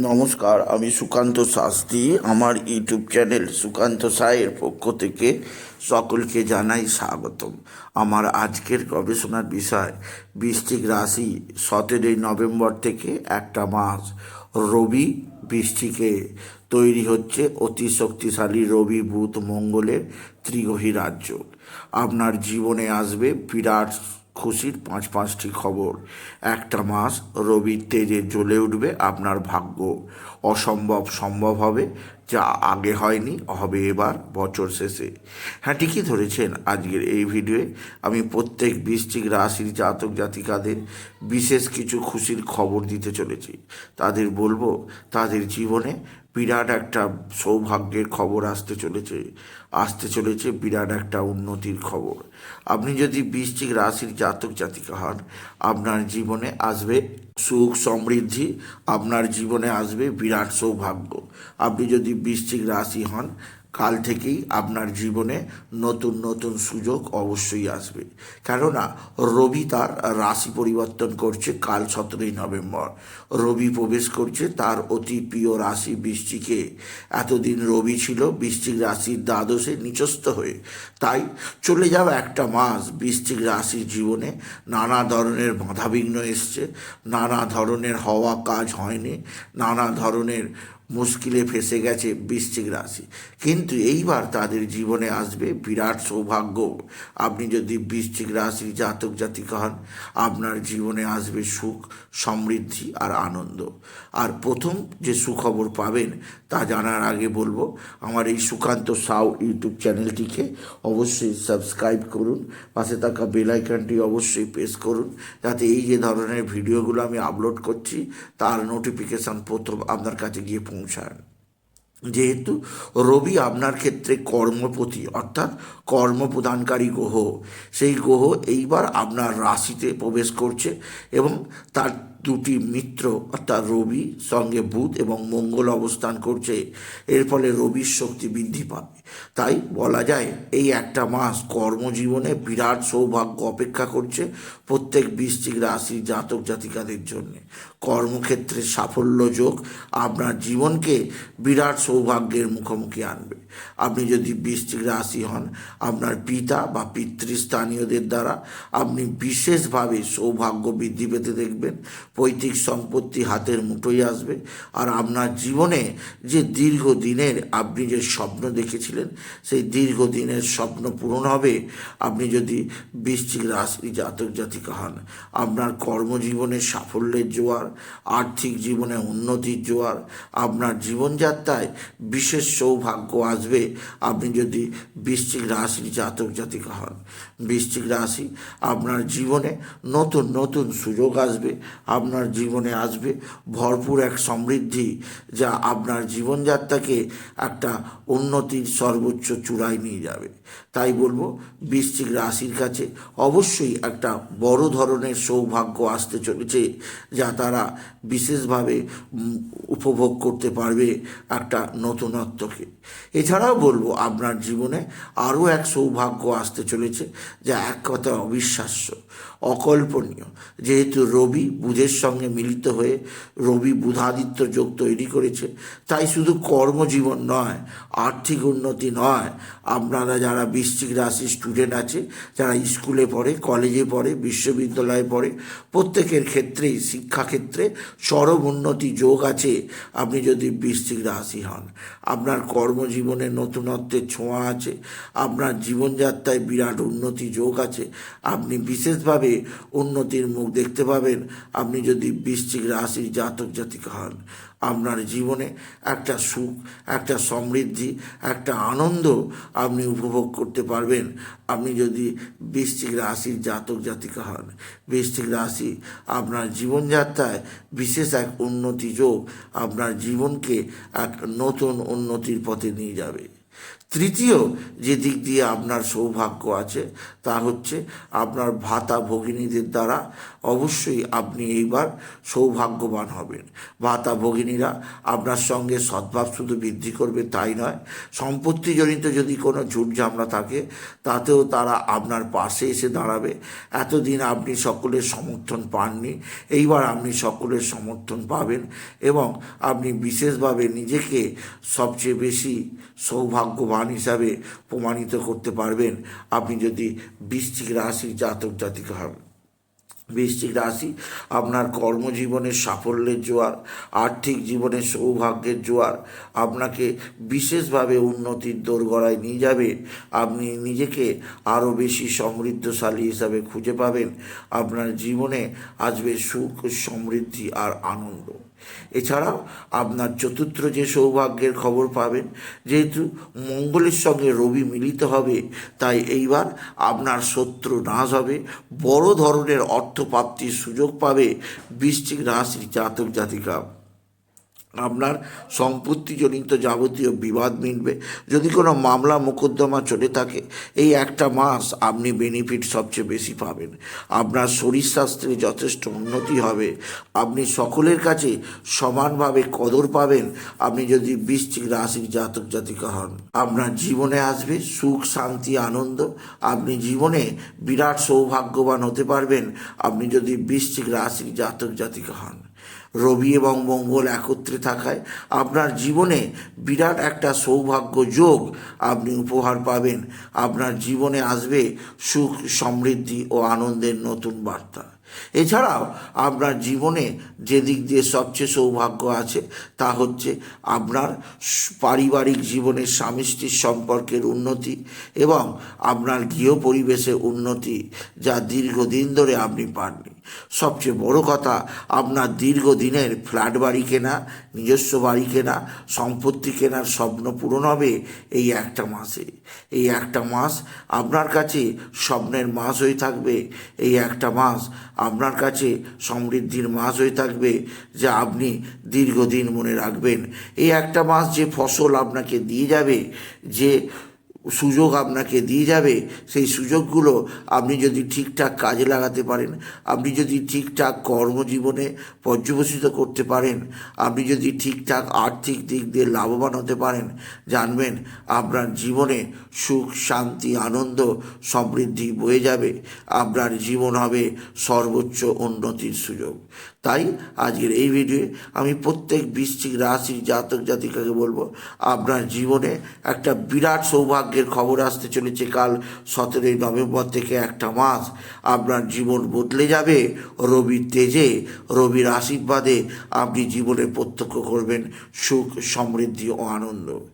নমস্কার, আমি সুকান্ত শাস্ত্রী। আমার ইউটিউব চ্যানেল সুকান্ত সায়ের পক্ষ থেকে সকলকে জানাই স্বাগতম। আমার আজকের গবেষণার বিষয়, বৃশ্চিক রাশি সতেরোই নভেম্বর থেকে একটা মাস। রবি বৃষ্টিকে তৈরি হচ্ছে অতি শক্তিশালী রবি, বুধ, মঙ্গলের ত্রিগ্রহী রাজ্য। আপনার জীবনে আসবে বিরাট খুশির পাঁচ পাঁচটি খবর। একটা মাস রবির তেজে জ্বলে উঠবে আপনার ভাগ্য। অসম্ভব সম্ভব হবে যা আগে হয়নি, হবে এবার, বছর শেষে। হ্যাঁ ঠিকই ধরেছেন আজকের এই ভিডিওয়ে আমি প্রত্যেক বৃশ্চিক রাশির জাতক জাতিকাদের বিশেষ কিছু খুশির খবর দিতে চলেছি। তাদের বলব, তাদের জীবনে বিরাট একটা সৌভাগ্যের খবর আসতে চলেছে। আসতে চলেছে বিরাট একটা উন্নতির খবর। আপনি যদি বৃশ্চিক রাশির জাতক জাতিকা হন, আপনার জীবনে আসবে সুখ সমৃদ্ধি আপনার জীবনে আসবে বিরাট সৌভাগ্য। আপনি যদি বৃশ্চিক রাশি হন কাল থেকেই আপনার জীবনে নতুন নতুন সুযোগ অবশ্যই আসবে। কেননা, রবি তার রাশি পরিবর্তন করছে কাল সতেরোই নভেম্বর। রবি প্রবেশ করছে তার অতি প্রিয় রাশি বৃশ্চিকে এতদিন রবি ছিল বৃশ্চিক রাশির দ্বাদশে নিচস্থ হয়ে। তাই চলে যাওয়া একটা মাস বৃশ্চিক রাশির জীবনে নানা ধরনের বাধাবিঘ্ন এসছে। নানা ধরনের হওয়া কাজ হয়নি। নানা ধরনের মুশকিলে ফেসে গেছে বৃশ্চিক রাশি। কিন্তু এইবার তাদের জীবনে আসবে বিরাট সৌভাগ্য। আপনি যদি বৃশ্চিক রাশির জাতক জাতিকা হন, আপনার জীবনে আসবে সুখ, সমৃদ্ধি আর আনন্দ। আর প্রথম যে সুখবর পাবেন, তা জানার আগে বলব, আমার এই সুকান্ত সাউ ইউটিউব চ্যানেলটিকে অবশ্যই সাবস্ক্রাইব করুন, পাশে থাকা বেল আইকনটি অবশ্যই প্রেস করুন, যাতে এই যে ধরনের ভিডিওগুলো আমি আপলোড করছি, তার নোটিফিকেশান প্রথম আপনার কাছে গিয়ে পৌঁছায় যেহেতু রবি আপনার ক্ষেত্রে কর্মপতি, অর্থাৎ কর্মপ্রদানকারী গ্রহ, সেই গ্রহ এইবার আপনার রাশিতে প্রবেশ করছে এবং তার দুটি মিত্র, অর্থাৎ রবি সঙ্গে বুধ এবং মঙ্গল অবস্থান করছে। এর ফলে রবির শক্তি বৃদ্ধি পাবে তাই বলা যায়, এই একটা মাস কর্মজীবনে বিরাট সৌভাগ্য অপেক্ষা করছে প্রত্যেক বৃশ্চিক রাশি জাতক জাতিকাদের জন্য। কর্মক্ষেত্রে সাফল্য যোগ আপনার জীবনকে বিরাট সৌভাগ্যের মুখোমুখি আনবে। আপনি যদি বৃশ্চিক রাশি হন, আপনার পিতা বা পিতৃস্থানীয়দের দ্বারা আপনি বিশেষভাবে সৌভাগ্য বৃদ্ধি পেতে দেখবেন। পৈতৃক সম্পত্তি হাতের মুঠোয় আসবে। আর আপনার জীবনে যে দীর্ঘদিনের আপনি যে স্বপ্ন দেখেছিলেন, সেই দীর্ঘদিনের স্বপ্ন পূরণ হবে আপনি যদি বৃশ্চিক রাশি জাতক জাতিকা হন। আপনার কর্মজীবনে সাফল্যের জোয়ার, আর্থিক জীবনে উন্নতির জোয়ার, আপনার জীবনযাত্রায় বিশেষ সৌভাগ্য আসবে আপনি যদি বৃশ্চিক রাশির জাতক জাতিকা হন। বৃশ্চিক রাশি আপনার জীবনে নতুন নতুন সুযোগ আসবে। আপনার জীবনে আসবে। ভরপুর এক সমৃদ্ধি যা আপনার জীবনযাত্রাকে একটা উন্নতির সর্বোচ্চ চূড়ায় নিয়ে যাবে। তাই বলব, বৃশ্চিক রাশির কাছে অবশ্যই একটা বড় ধরনের সৌভাগ্য আসতে চলেছে, যা তারা বিশেষভাবে উপভোগ করতে পারবে একটা নতুনত্বকে। এছাড়াও বলব, আপনার জীবনে আরও এক সৌভাগ্য আসতে চলেছে, যা এক কথায় অবিশ্বাস্য, অকল্পনীয়। যেহেতু রবি বুধের সঙ্গে মিলিত হয়ে রবি বুধাদিত্য যোগ তৈরি করেছে। তাই শুধু কর্মজীবন নয়, আর্থিক উন্নতি নয়। আপনারা যারা বৃশ্চিক রাশি স্টুডেন্ট আছে, যারা স্কুলে পড়ে কলেজে পড়ে, বিশ্ববিদ্যালয়ে পড়ে, প্রত্যেকের ক্ষেত্রেই, শিক্ষাক্ষেত্রে চরম উন্নতি যোগ আছে আপনি যদি বৃশ্চিক রাশি হন। আপনার কর্মজীবনে নতুনত্বের ছোঁয়া আছে, আপনার জীবনযাত্রায় বিরাট উন্নতি যোগ আছে, আপনি বিশেষভাবে উন্নতির মুখ দেখতে পাবেন, আপনি যদি বৃশ্চিক রাশির জাতক জাতিকা হন, আপনার জীবনে একটা সুখ, একটা সমৃদ্ধি, একটা আনন্দ আপনি উপভোগ করতে পারবেন। আপনি যদি বৃশ্চিক রাশির জাতক জাতিকা হন, বৃশ্চিক রাশি আপনার জীবনযাত্রায় বিশেষ এক উন্নতি যোগ আপনার জীবনকে এক নতুন উন্নতির পথে নিয়ে যাবে। তৃতীয় যে দিক দিয়ে আপনার সৌভাগ্য আছে, তা হচ্ছে আপনার ভাতা ভগিনীদের দ্বারা অবশ্যই আপনি এইবার সৌভাগ্যবান হবেন। ভাতা ভগিনীরা আপনার সঙ্গে সদ্ভাব শুধু বৃদ্ধি করবে তাই নয়, সম্পত্তিজনিত যদি কোনো ঝুট ঝামলা থাকে, তাতেও তারা আপনার পাশে এসে দাঁড়াবে। এতদিন আপনি সকলের সমর্থন পাননি, এইবার আপনি সকলের সমর্থন পাবেন এবং আপনি বিশেষভাবে নিজেকে সবচেয়ে বেশি সৌভাগ্যবান হিসাবে প্রমাণিত করতে পারবেন। আপনি যদি বৃশ্চিক রাশির জাতক জাতিকা হন। বৃশ্চিক রাশি, আপনার কর্মজীবনের সাফল্যের জোয়ার, আর্থিক জীবনের সৌভাগ্যের জোয়ার, আপনাকে বিশেষভাবে উন্নতির দোরগড়ায় নিয়ে যাবে, আপনি নিজেকে আরও বেশি সমৃদ্ধশালী হিসাবে খুঁজে পাবেন, আপনার জীবনে আসবে সুখ, সমৃদ্ধি আর আনন্দ। এছাড়াও আপনার চতুর্থ যে সৌভাগ্যের খবর পাবেন, যেহেতু মঙ্গলের সঙ্গে রবি মিলিত হবে, তাই এইবার আপনার শত্রু নাশ হবে, বড় ধরনের অর্থপ্রাপ্তির সুযোগ পাবে বৃশ্চিক রাশির জাতক জাতিকা আপনার সম্পত্তিজনিত যাবতীয় বিবাদ মিটবে। যদি কোনো মামলা মোকদ্দমা চলে থাকে, এই একটা মাস আপনি বেনিফিট সবচেয়ে বেশি পাবেন। আপনার শরীর স্বাস্থ্যে যথেষ্ট উন্নতি হবে। আপনি সকলের কাছে সমানভাবে কদর পাবেন। আপনি যদি বৃশ্চিক রাশির জাতক জাতিকা হন, আপনার জীবনে আসবে সুখ, শান্তি, আনন্দ। আপনি জীবনে বিরাট সৌভাগ্যবান হতে পারবেন। আপনি যদি বৃশ্চিক রাশির জাতক জাতিকা হন। রবি এবং মঙ্গল একত্রে থাকায় আপনার জীবনে বিরাট একটা সৌভাগ্য যোগ আপনি উপহার পাবেন। আপনার জীবনে আসবে সুখ, সমৃদ্ধি ও আনন্দের নতুন বার্তা। এছাড়াও আপনার জীবনে যে দিক দিয়ে সবচেয়ে সৌভাগ্য আছে তা হচ্ছে আপনার পারিবারিক জীবনের স্বামী স্ত্রীর সম্পর্কের উন্নতি এবং আপনার গৃহ পরিবেশে উন্নতি যা দীর্ঘদিন ধরে আপনি পাননি। সবচেয়ে বড় কথা, আপনার দীর্ঘদিনের ফ্ল্যাট বাড়ি কেনা, নিজস্ব বাড়ি কেনা, সম্পত্তি কেনার স্বপ্ন পূরণ হবে এই একটা মাসে। এই একটা মাস আপনার কাছে স্বপ্নের মাস হয়ে থাকবে। এই একটা মাস আপনার কাছে সমৃদ্ধির মাস হয়ে থাকবে যা আপনি দীর্ঘদিন মনে রাখবেন। এই একটা মাস যে ফসল আপনাকে দিয়ে যাবে, যে সুযোগ আপনাকে দিয়ে যাবে, সেই সুযোগগুলো আপনি যদি ঠিকঠাক কাজে লাগাতে পারেন, আপনি যদি ঠিকঠাক কর্মজীবনে পর্যবেসিত করতে পারেন, আপনি যদি ঠিকঠাক আর্থিক দিক দিয়ে লাভবান হতে পারেন, জানবেন আপনার জীবনে সুখ, শান্তি, আনন্দ সমৃদ্ধি বয়ে যাবে, আপনার জীবন হবে সর্বোচ্চ উন্নতির সুযোগ। তাই আজকের এই ভিডিওয়ে আমি প্রত্যেক বৃশ্চিক রাশির জাতক জাতিকাকে বলব, আপনার জীবনে একটা বিরাট সৌভাগ্যের খবর আসতে চলেছে কাল সতেরোই নভেম্বর থেকে একটা মাস। আপনার জীবন বদলে যাবে রবির তেজে, রবির আশীর্বাদে আপনি জীবনে প্রত্যক্ষ করবেন সুখ, সমৃদ্ধি ও আনন্দ।